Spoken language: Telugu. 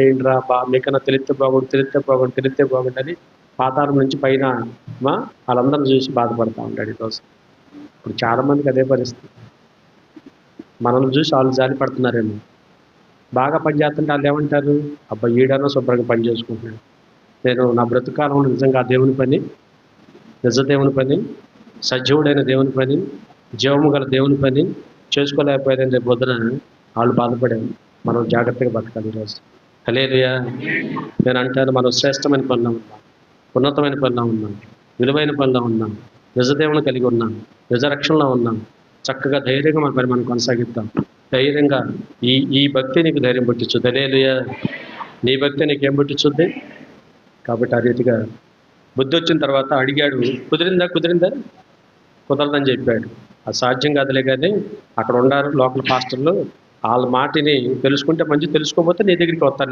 ఏంట్రా బా. మీకన్నా తెలిస్తే బాగుండు తెలిస్తే బాగుండు తెలిస్తే బాగుండు అని పాతాళం నుంచి పైన మా వాళ్ళందరిని చూసి బాధపడతా ఉంటాడు ఈరోజు ఇప్పుడు చాలామందికి అదే పరిస్థితి. మనల్ని చూసి వాళ్ళు జాలి పడుతున్నారేమో. బాగా పని చేస్తుంటే వాళ్ళు ఏమంటారు? అబ్బా ఈడనో శుభ్రంగా పని చేసుకుంటున్నాడు. నేను నా బ్రతుకాలంలో నిజంగా దేవుని పని నిజ దేవుని పని సజీవుడైన దేవుని పని జీవము గల దేవుని పని చేసుకోలేకపోయారని రేపు పొద్దున వాళ్ళు బాధపడారు. మనం జాగ్రత్తగా బతకాలి ఈరోజు హలేలుయా నేను అంటాను మనం శ్రేష్టమైన పనిలో ఉన్నాం. ఉన్నతమైన పనిలో ఉన్నాం. విలువైన పనిలో ఉన్నాం. నిజదేవుని కలిగి ఉన్నాం. నిజరక్షణలో ఉన్నాం. చక్కగా ధైర్యంగా మన పని మనం కొనసాగిద్దాం. ధైర్యంగా ఈ ఈ భక్తి నీకు ధైర్యం పుట్టించు హలేలుయా నీ భక్తి నీకేం పుట్టించుద్ది? కాబట్టి ఆ రీతిగా బుద్ధి వచ్చిన తర్వాత అడిగాడు కుదిరిందా? కుదిరిందా? కుదరదని చెప్పాడు. అది సాధ్యం కాదులే కానీ అక్కడ ఉన్నారు లోకల్ పాస్టర్లు. వాళ్ళ మాటిని తెలుసుకుంటే మంచి తెలుసుకోకపోతే నీ దగ్గరికి వస్తారు